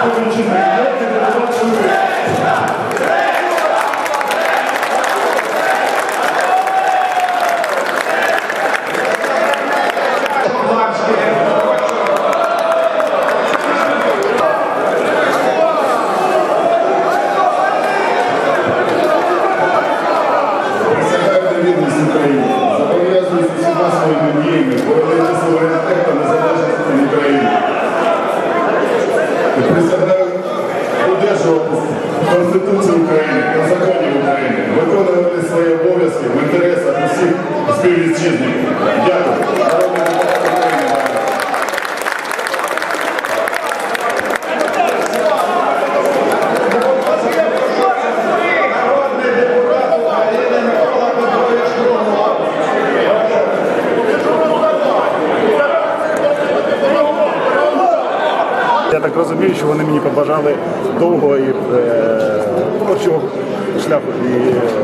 소중히 기도하여 드리도록 준비했습니다. Присягаю удержуватись Конституції України та законів України, виконувати свої обов'язки в інтересах усіх співвітчизників. Я так розумію, що вони мені побажали довгого і е, шляху і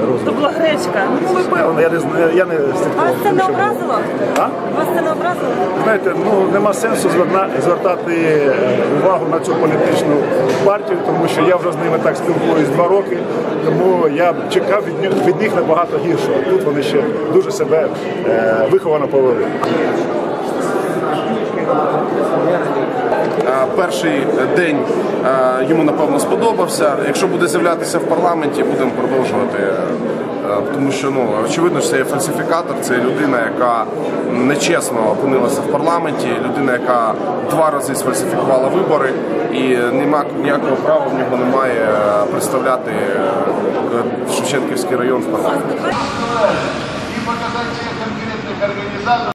розвитку. То була гречка. Ну, певно, я не знаю, я не слідкував. Вас це не образило? А? Вас це не образило? Знаєте, ну нема сенсу зверна, звертати е, увагу на цю політичну партію, тому що я вже з ними так спілкуюсь два роки. Тому я чекав від, них- від них набагато гіршого. Тут вони ще дуже себе е, виховано повели. Перший день е, йому напевно сподобався. Якщо буде з'являтися в парламенті, будемо продовжувати. Е, Тому що ну очевидно, що це є фальсифікатор, це людина, яка нечесно опинилася в парламенті, людина, яка два рази сфальсифікувала вибори, і нема ніякого права в нього немає е, представляти Шевченківський район в парламенті.